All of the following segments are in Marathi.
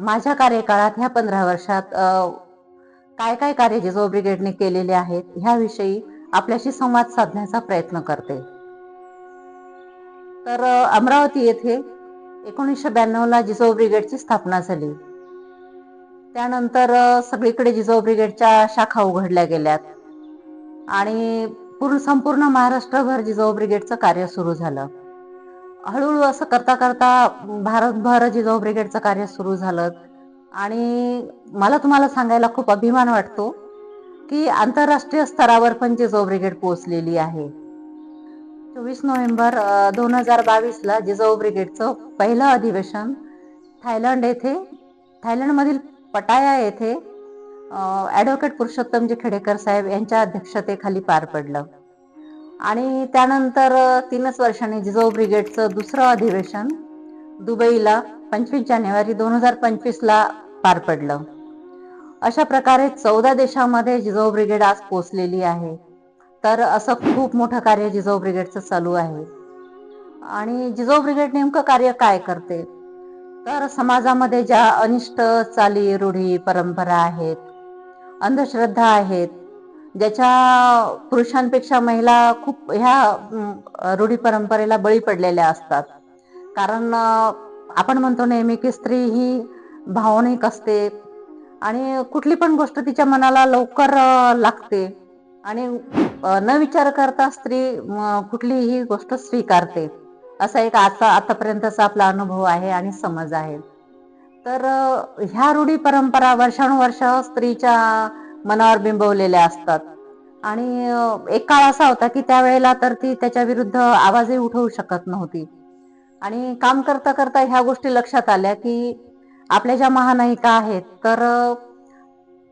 माझ्या कार्यकाळात ह्या पंधरा वर्षात काय काय कार्य जिजाऊ ब्रिगेडने केलेले आहेत ह्याविषयी आपल्याशी संवाद साधण्याचा प्रयत्न करते. तर अमरावती येथे एकोणीसशे ब्याण्णवला जिजो जिजाऊ ब्रिगेडची स्थापना झाली. त्यानंतर सगळीकडे जिजाऊ ब्रिगेडच्या शाखा उघडल्या गेल्यात आणि पूर्ण संपूर्ण महाराष्ट्रभर जिजाऊ ब्रिगेडचं कार्य सुरू झालं. हळूहळू असं करता करता भारतभर जिजाऊ ब्रिगेडचं कार्य सुरू झालं. आणि मला तुम्हाला सांगायला खूप अभिमान वाटतो की आंतरराष्ट्रीय स्तरावर पण जिजाऊ ब्रिगेड पोहोचलेली आहे. चोवीस नोव्हेंबर दोन हजार बावीसला जिजाऊ ब्रिगेडचं पहिलं अधिवेशन थायलंड येथे थायलंडमधील पटाया येथे ॲडव्होकेट पुरुषोत्तमजी खेडेकर साहेब यांच्या अध्यक्षतेखाली पार पडलं. आणि त्यानंतर तीनच वर्षांनी जिजाऊ ब्रिगेडचं दुसरं अधिवेशन दुबईला पंचवीस जानेवारी दोन हजार पंचवीसला पार पडलं. अशा प्रकारे चौदा देशामध्ये जिजाऊ ब्रिगेड आज पोचलेली आहे. तर असं खूप मोठं कार्य जिजाऊ ब्रिगेडचं चालू आहे. आणि जिजाऊ ब्रिगेड नेमकं कार्य काय करते? तर समाजामध्ये ज्या अनिष्ट चाली रूढी परंपरा आहेत अंधश्रद्धा आहेत ज्याच्या पुरुषांपेक्षा महिला खूप ह्या रूढी परंपरेला बळी पडलेल्या असतात. कारण आपण म्हणतो नेहमी की स्त्री ही भावनिक असते आणि कुठली पण गोष्ट तिच्या मनाला लवकर लागते. आणि न विचार करता स्त्री कुठलीही गोष्ट स्वीकारते. असा एक आता आतापर्यंतचा आपला अनुभव आहे आणि समज आहे. तर ह्या रूढी परंपरा वर्षानुवर्ष स्त्रीच्या मनावर बिंबवलेल्या असतात. आणि एक काळ असा होता की त्यावेळेला तर ती त्याच्या विरुद्ध आवाजही उठवू शकत नव्हती. आणि काम करता करता ह्या गोष्टी लक्षात आल्या की आपल्या ज्या महानायिका आहेत तर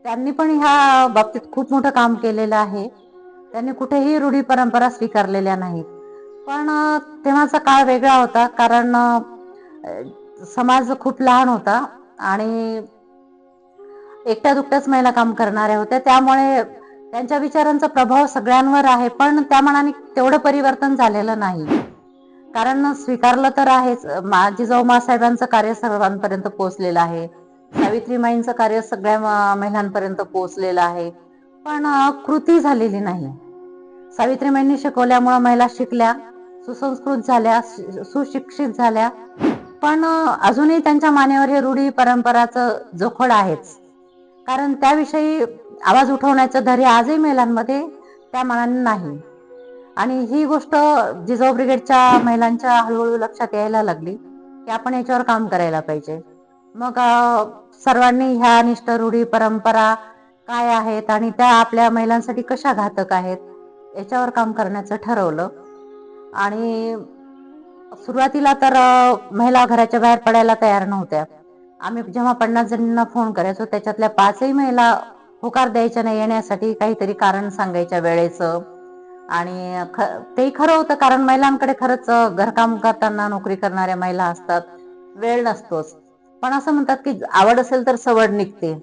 त्यांनी पण ह्या बाबतीत खूप मोठं काम केलेलं आहे. त्यांनी कुठेही रूढी परंपरा स्वीकारलेल्या नाहीत. पण तेव्हाचा काळ वेगळा होता कारण समाज खूप लहान होता आणि एकट्या दुकट्याच महिला काम करणाऱ्या होत्या. त्यामुळे त्यांच्या विचारांचा प्रभाव सगळ्यांवर आहे पण त्या मनाने तेवढं परिवर्तन झालेलं नाही. कारण स्वीकारलं तर आहेच. जिजाऊ मासाहेबांचं कार्य सर्वांपर्यंत पोहोचलेलं आहे. सावित्रीमाईंचं कार्य सगळ्या महिलांपर्यंत पोहोचलेलं आहे. पण कृती झालेली नाही. सावित्रीमाईंनी शिकवल्यामुळे महिला शिकल्या सुसंस्कृत झाल्या सुशिक्षित झाल्या. पण अजूनही त्यांच्या मानेवर हे रूढी परंपराचं जोखड आहेच. कारण त्याविषयी आवाज उठवण्याचं धैर्य आजही महिलांमध्ये त्या मनाने नाही. आणि ही गोष्ट जिजाऊ ब्रिगेडच्या महिलांच्या हळूहळू लक्षात यायला लागली की आपण याच्यावर काम करायला पाहिजे. मग सर्वांनी ह्या निष्ठ रूढी परंपरा काय आहेत आणि त्या आपल्या महिलांसाठी कशा घातक आहेत याच्यावर काम करण्याचं ठरवलं. आणि सुरुवातीला तर महिला घराच्या बाहेर पडायला तयार नव्हत्या. आम्ही जेव्हा पन्नास जणांना फोन करायचो त्याच्यातल्या पाचही महिला होकार द्यायच्या नाही येण्यासाठी काहीतरी कारण सांगायच्या वेळेचं. आणि तेही खरं होतं कारण महिलांकडे खरंच घरकाम करताना नोकरी करणाऱ्या महिला असतात. वेळ नसतोच. पण असं म्हणतात की आवड असेल तर सवड निघते.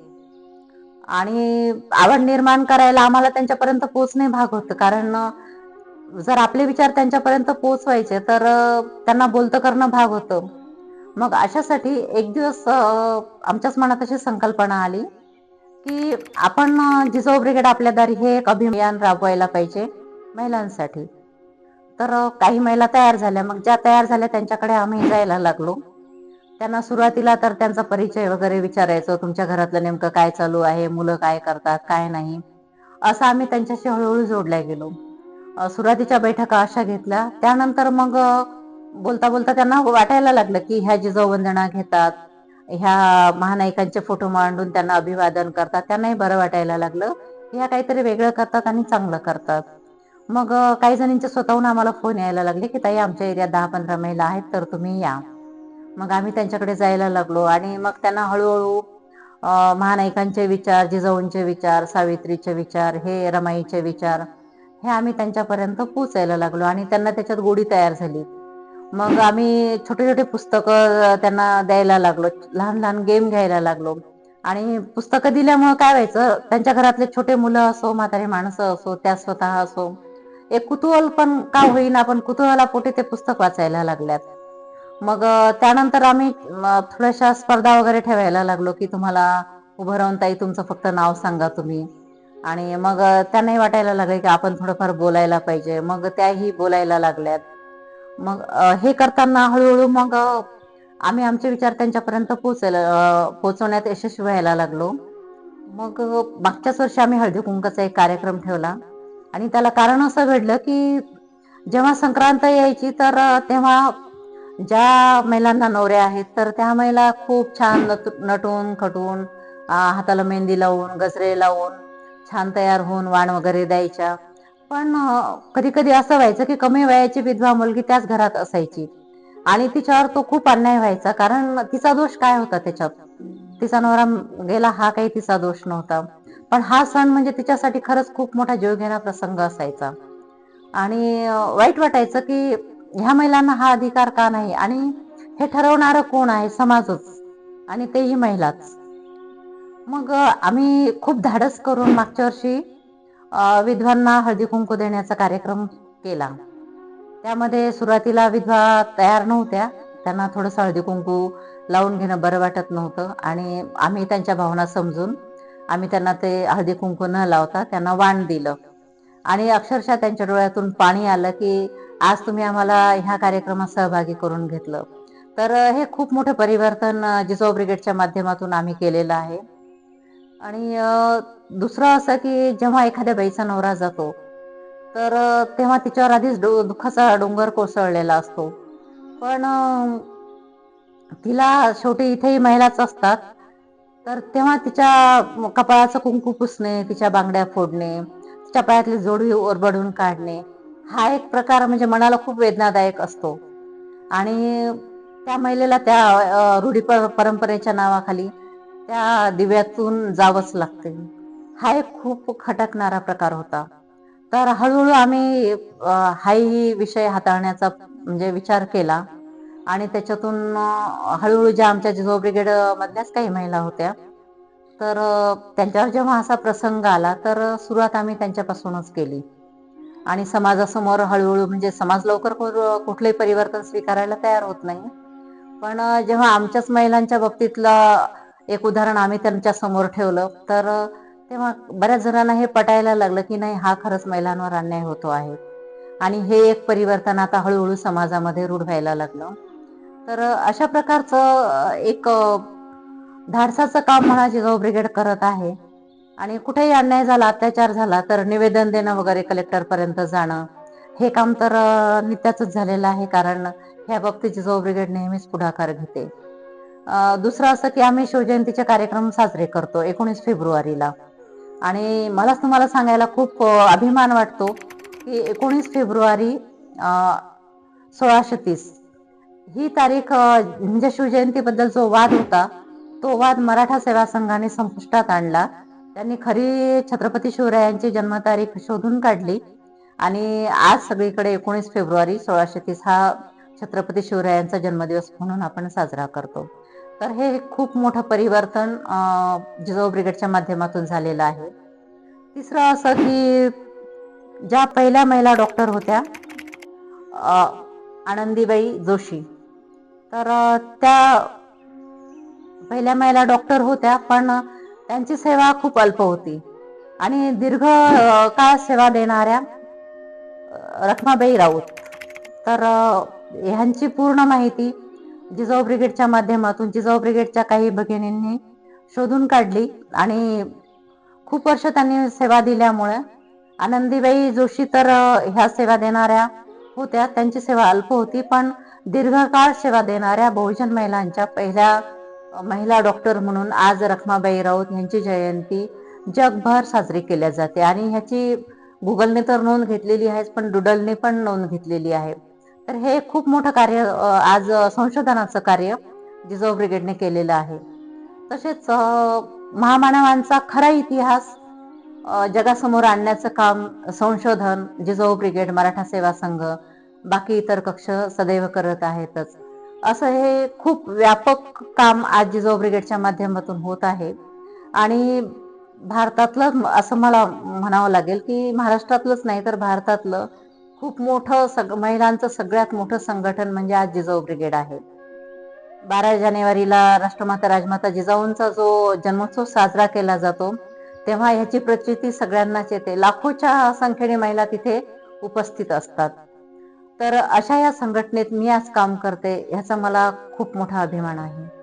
आणि आवड निर्माण करायला आम्हाला त्यांच्यापर्यंत पोचणे भाग होतं कारण जर आपले विचार त्यांच्यापर्यंत पोचवायचे तर त्यांना बोलतं करणं भाग होतं. मग अशासाठी एक दिवस आमच्याच मनात अशी संकल्पना आली की आपण जिजाऊ ब्रिगेड आपल्या दारी हे एक अभियान राबवायला पाहिजे महिलांसाठी. तर काही महिला तयार झाल्या. मग ज्या तयार झाल्या त्यांच्याकडे आम्ही जायला लागलो. त्यांना सुरुवातीला तर त्यांचा परिचय वगैरे विचारायचो तुमच्या घरातलं नेमकं काय चालू आहे मुलं काय करतात काय नाही. असं आम्ही त्यांच्याशी हळूहळू जोडल्या गेलो. सुरुवातीच्या बैठका अशा घेतल्या. त्यानंतर मग बोलता बोलता त्यांना वाटायला लागलं की ह्या जिजाऊ वंदना घेतात ह्या महानायकांचे फोटो मांडून त्यांना अभिवादन करतात त्यांनाही बरं वाटायला लागलं. ह्या काहीतरी वेगळं करतात आणि चांगलं करतात. मग काही जणींचे स्वतःहून आम्हाला फोन यायला लागले की ताई आमच्या एरियात दहा पंधरा महिला आहेत तर तुम्ही या. मग आम्ही त्यांच्याकडे जायला लागलो आणि मग त्यांना हळूहळू महानायकांचे विचार जिजाऊंचे विचार सावित्रीचे विचार हे रमाईचे विचार हे आम्ही त्यांच्यापर्यंत पोचायला लागलो आणि त्यांना त्याच्यात गोडी तयार झाली. मग आम्ही छोटे छोटे पुस्तकं त्यांना द्यायला लागलो. लहान लहान गेम घ्यायला लागलो. आणि पुस्तकं दिल्यामुळं काय व्हायचं त्यांच्या घरातले छोटे मुलं असो म्हातारी माणसं असो त्या स्वतः असो एक कुतूहल पण का होईना आपण कुतूहलापोटी ते पुस्तक वाचायला लागल्यात. मग त्यानंतर आम्ही थोड्याशा स्पर्धा वगैरे ठेवायला लागलो की तुम्हाला उभं राहून ताई तुमचं फक्त नाव सांगा तुम्ही. आणि मग त्यांनाही वाटायला लागले की आपण थोडंफार बोलायला पाहिजे. मग त्याही बोलायला लागल्यात. मग हे करताना हळूहळू मग आम्ही आमचे विचार त्यांच्यापर्यंत पोहोचायला पोहोचवण्यात यशस्वी व्हायला लागलो. मग मागच्याच वर्षी आम्ही हळदी कुंकाचा एक कार्यक्रम ठेवला. आणि त्याला कारण असं घडलं की जेव्हा संक्रांत यायची तर तेव्हा ज्या महिलांना नवऱ्या आहेत तर त्या महिला खूप छान नटून खटून हाताला मेहंदी लावून गजरे लावून छान तयार होऊन वाण वगैरे द्यायच्या. पण कधी कधी असं व्हायचं की कमी वयाची विधवा मुलगी त्याच घरात असायची. आणि तिच्यावर तो खूप अन्याय व्हायचा. कारण तिचा दोष काय होता त्याच्यात? तिचा नवरा गेला हा काही तिचा दोष नव्हता. पण हा सण म्हणजे तिच्यासाठी खरंच खूप मोठा जीव घेणा प्रसंग असायचा. आणि वाईट वाटायचं की ह्या महिलांना हा अधिकार का नाही? आणि हे ठरवणार कोण आहे? समाजच. आणि तेही महिलाच. मग आम्ही खूप धाडस करून मागच्या वर्षी विधवांना हळदी कुंकू देण्याचा कार्यक्रम केला. त्यामध्ये सुरुवातीला विधवा तयार नव्हत्या. त्यांना थोडंसं हळदी कुंकू लावून घेणं बरं वाटत नव्हतं आणि आम्ही त्यांच्या भावना समजून आम्ही त्यांना ते हळदी कुंकू न लावता त्यांना वाण दिलं. आणि अक्षरशः त्यांच्या डोळ्यातून पाणी आलं की आज तुम्ही आम्हाला ह्या कार्यक्रमात सहभागी करून घेतलं. तर हे खूप मोठं परिवर्तन जिजाऊ ब्रिगेडच्या माध्यमातून आम्ही केलेलं आहे. आणि दुसरं असं की जेव्हा एखाद्या बाईचा नवरा जातो तर तेव्हा तिच्यावर आधीच दुःखाचा डोंगर कोसळलेला असतो. पण तिला शेवटी इथेही महिलाच असतात. तर तेव्हा तिच्या कपाळाचं कुंकू पुसणे तिच्या बांगड्या फोडणे तिच्या पायातली जोडवी ओरबडून काढणे हा एक प्रकार म्हणजे मनाला खूप वेदनादायक असतो. आणि त्या महिलेला त्या रूढी परंपरेच्या नावाखाली त्या दिव्यातून जावंच लागते. हा एक खूप खटकणारा प्रकार होता. तर हळूहळू आम्ही हाही विषय हाताळण्याचा म्हणजे विचार केला. आणि त्याच्यातून हळूहळू ज्या आमच्या जिजो ब्रिगेड मधल्याच काही महिला होत्या तर त्यांच्यावर जेव्हा असा प्रसंग आला तर सुरुवात आम्ही त्यांच्यापासूनच केली. आणि समाजासमोर हळूहळू म्हणजे समाज लवकर कुठलंही परिवर्तन स्वीकारायला तयार होत नाही. पण जेव्हा आमच्याच महिलांच्या बाबतीतला एक उदाहरण आम्ही त्यांच्यासमोर ठेवलं. तर तेव्हा बऱ्याच जणांना हे पटायला लागलं की नाही हा खरंच महिलांवर अन्याय होतो आहे. आणि हे एक परिवर्तन आता हळूहळू समाजामध्ये रूढ व्हायला लागलं. तर अशा प्रकारचं एक धाडसाचं काम म्हणा जिगाव ब्रिगेड करत आहे. आणि कुठेही अन्याय झाला अत्याचार झाला तर निवेदन देणं वगैरे कलेक्टरपर्यंत जाणं. हे काम तर नित्याचंच झालेलं आहे कारण ह्या बाबतीत जिजाऊ ब्रिगेड नेहमीच पुढाकार घेते. दुसरं असं की आम्ही शिवजयंतीचे कार्यक्रम साजरे करतो एकोणीस फेब्रुवारीला. आणि मलाच तुम्हाला सांगायला खूप अभिमान वाटतो की एकोणीस फेब्रुवारी सोळाशे तीस. ही तारीख म्हणजे शिवजयंतीबद्दल जो वाद होता तो वाद मराठा सेवा संघाने संपुष्टात आणला. त्यांनी खरी छत्रपती शिवरायांची जन्मतारीख शोधून काढली. आणि आज सगळीकडे एकोणीस फेब्रुवारी सोळाशे तीस हा छत्रपती शिवरायांचा जन्मदिवस म्हणून आपण साजरा करतो. तर हे खूप मोठं परिवर्तन जिजाऊ ब्रिगेडच्या माध्यमातून झालेलं आहे. तिसरं असं की ज्या पहिल्या महिला डॉक्टर होत्या आनंदीबाई जोशी तर त्या पहिल्या महिला डॉक्टर होत्या पण त्यांची सेवा खूप अल्प होती. आणि दीर्घ काळ सेवा देणाऱ्या रखमाबाई राऊत. तर ह्यांची पूर्ण माहिती जिजाऊ ब्रिगेडच्या माध्यमातून जिजाऊ ब्रिगेडच्या काही भगिनींनी शोधून काढली आणि खूप वर्ष त्यांनी सेवा दिल्यामुळे आनंदीबाई जोशी तर ह्या सेवा देणाऱ्या होत्या त्यांची सेवा अल्प होती पण दीर्घकाळ सेवा देणाऱ्या बहुजन महिलांच्या पहिल्या महिला डॉक्टर म्हणून आज रखमाबाई राऊत यांची जयंती जगभर साजरी केल्या जाते. आणि ह्याची गुगलने तर नोंद घेतलेली आहेच पण डुडलने पण नोंद घेतलेली आहे. तर हे खूप मोठं कार्य आज संशोधनाचं कार्य जिजाऊ ब्रिगेडने केलेलं आहे. तसेच महामानवांचा खरा इतिहास जगासमोर आणण्याचं काम संशोधन जिजाऊ ब्रिगेड मराठा सेवा संघ बाकी इतर कक्ष सदैव करत आहेतच. असं हे खूप व्यापक काम आज जिजाऊ ब्रिगेडच्या माध्यमातून होत आहे. आणि भारतातलं असं मला म्हणावं लागेल की महाराष्ट्रातलंच नाही तर भारतातलं खूप मोठं सग महिलांचं सगळ्यात मोठं संघटन म्हणजे आज जिजाऊ ब्रिगेड आहे. बारा जानेवारीला राष्ट्रमाता राजमाता जिजाऊंचा जो जन्मोत्सव साजरा केला जातो तेव्हा ह्याची प्रचिती सगळ्यांनाच येते. लाखोच्या संख्येने महिला तिथे उपस्थित असतात. तर अशा या संघटनेत मी आज काम करते ह्याचा मला खूप मोठा अभिमान आहे.